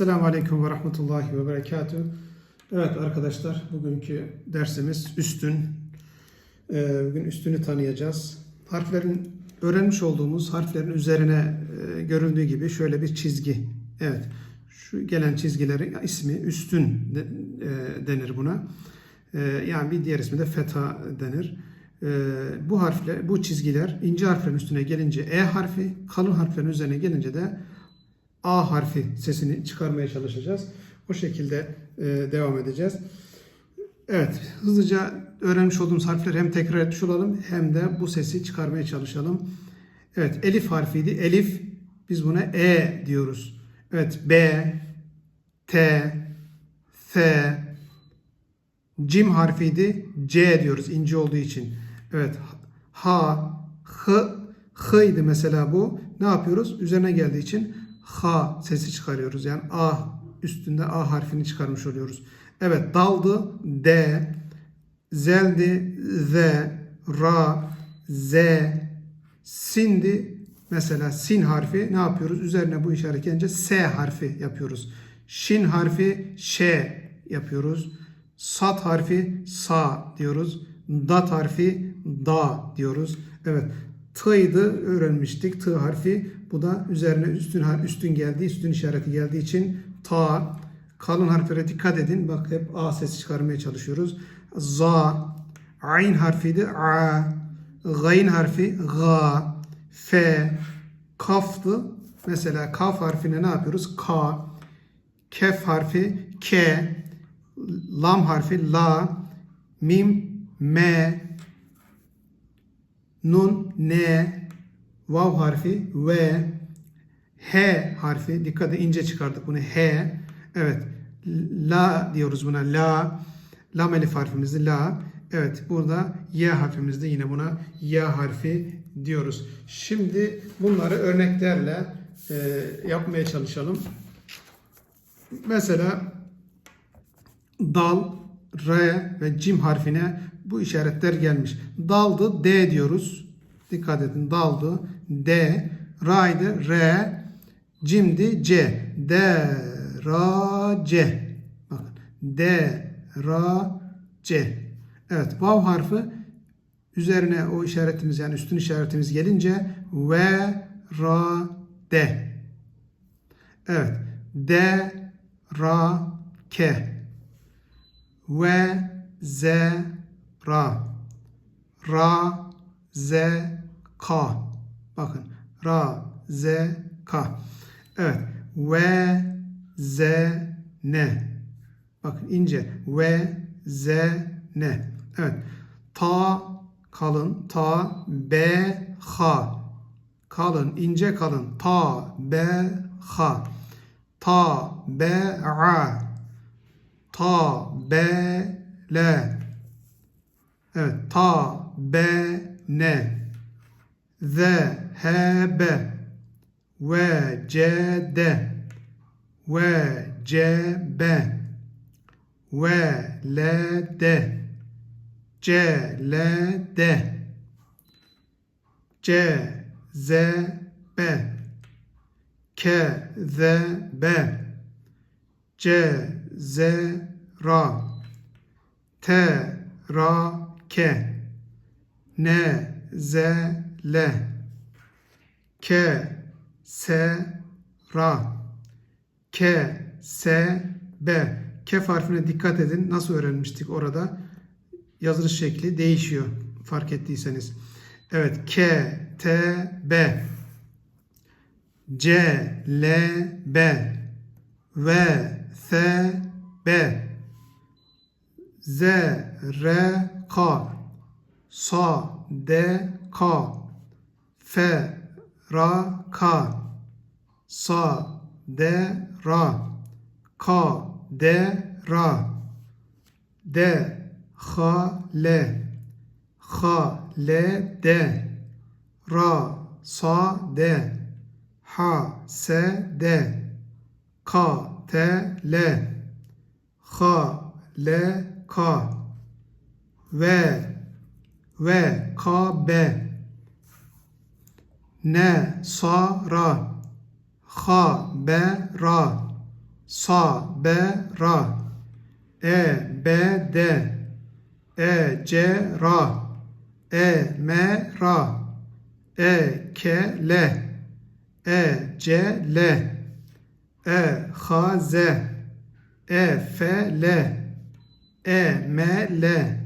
Selamun Aleyküm ve Rahmetullahi ve Berekatühü. Evet arkadaşlar bugünkü dersimiz üstün. Ee, Bugün üstünü tanıyacağız. Harflerin öğrenmiş olduğumuz harflerin üzerine e, görüldüğü gibi şöyle bir çizgi. Evet şu gelen çizgilerin ismi üstün e, denir buna. E, Yani bir diğer ismi de feta denir. Bu harfler, bu çizgiler ince harflerin üstüne gelince E harfi, kalın harflerin üzerine gelince de A harfi sesini çıkarmaya çalışacağız. O şekilde e, devam edeceğiz. Evet, hızlıca öğrenmiş olduğumuz harfleri hem tekrar etmiş olalım hem de bu sesi çıkarmaya çalışalım. Evet, elif harfiydi. Elif, biz buna E diyoruz. Evet, B, T, F, Cim harfiydi. C diyoruz ince olduğu için. Evet, H, H, H idi mesela bu. Ne yapıyoruz? Üzerine geldiği için H sesi çıkarıyoruz. Yani A üstünde A harfini çıkarmış oluyoruz. Evet daldı D, zeldi Z, Ra, Z, sindi mesela sin harfi ne yapıyoruz? Üzerine bu işaret gelince S harfi yapıyoruz. Şin harfi Ş yapıyoruz. Sat harfi Sa diyoruz. Dat harfi Da diyoruz. Evet. T'ydı öğrenmiştik. T harfi. Bu da üzerine üstün üstün geldiği, üstün işareti geldiği için ta. Kalın harflere dikkat edin. Bak hep A sesi çıkarmaya çalışıyoruz. Za. Ayn harfiydi. A. Gayn harfi. Ga. F. Kaftı. Mesela kaf harfine ne yapıyoruz? K. Kef harfi. K. Lam harfi. La. Mim. Me. Nun, ne, vav harfi, ve, h harfi. Dikkat edin ince çıkardık bunu. H. Evet. La diyoruz buna. La. Lam elif harfimizde la. Evet. Burada y harfimizde yine buna y harfi diyoruz. Şimdi bunları örneklerle e, yapmaya çalışalım. Mesela dal, R ve cim harfine bu işaretler gelmiş. Daldı D diyoruz. Dikkat edin daldı D, raydı R, cimdi C. D, ra, C. Bakın D, ra, C. Evet vav harfi üzerine o işaretimiz yani üstün işaretimiz gelince ve, ra, D. Evet. D, ra, ke ve z ra. Ra z ka. Bakın ra z ka. Evet ve z ne. Bakın ince. Ve z ne. Evet ta kalın ta b ha. Kalın ince kalın. Ta b ha. Ta b a. Ta be le evet ta be ne. Ze he be. Ve ce de. Ve ce be. Ve le de. Ce le de. Ce ze be ke ze be. Ce z ra. Te ra ke ne z. Le ke se ra ke se be kef harfine dikkat edin. Nasıl öğrenmiştik orada? Yazılış şekli değişiyor fark ettiyseniz. Evet ke te be c l b. Ve se be z re ka sa de ka fe ra ka sa de ra ka de ra de ha le ha le de ra sa de ha se de ka te le ha le ka ve ve ka be ne sa ra ha be ra Sa, be, ra. E, be, de. E, ce, ra. E, me, ra. E, ke, le. E, ce, le. E, ha, ze. E, fe, le. E, me, le.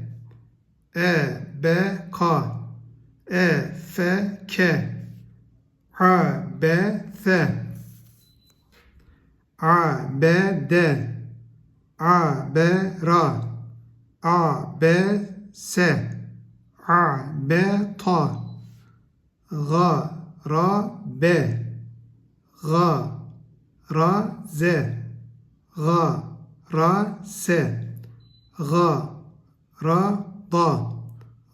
E, be, ka. E, fe, ke. A, be, the. A, be, de. A, be, ra. A, be, se. A, be, ta. Ga, ra, be. Ga, ra, ze. Ga, ra, se. Ga, ra, da.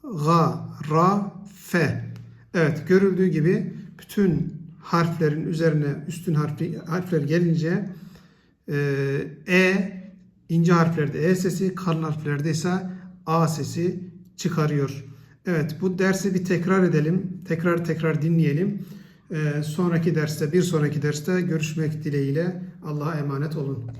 Ga, ra, fe. Evet görüldüğü gibi bütün harflerin üzerine üstün harfli, harfler gelince e, e ince harflerde e sesi, kalın harflerde ise a sesi çıkarıyor. Evet bu dersi bir tekrar edelim. Tekrar tekrar dinleyelim. E, sonraki derste bir sonraki derste görüşmek dileğiyle Allah'a emanet olun.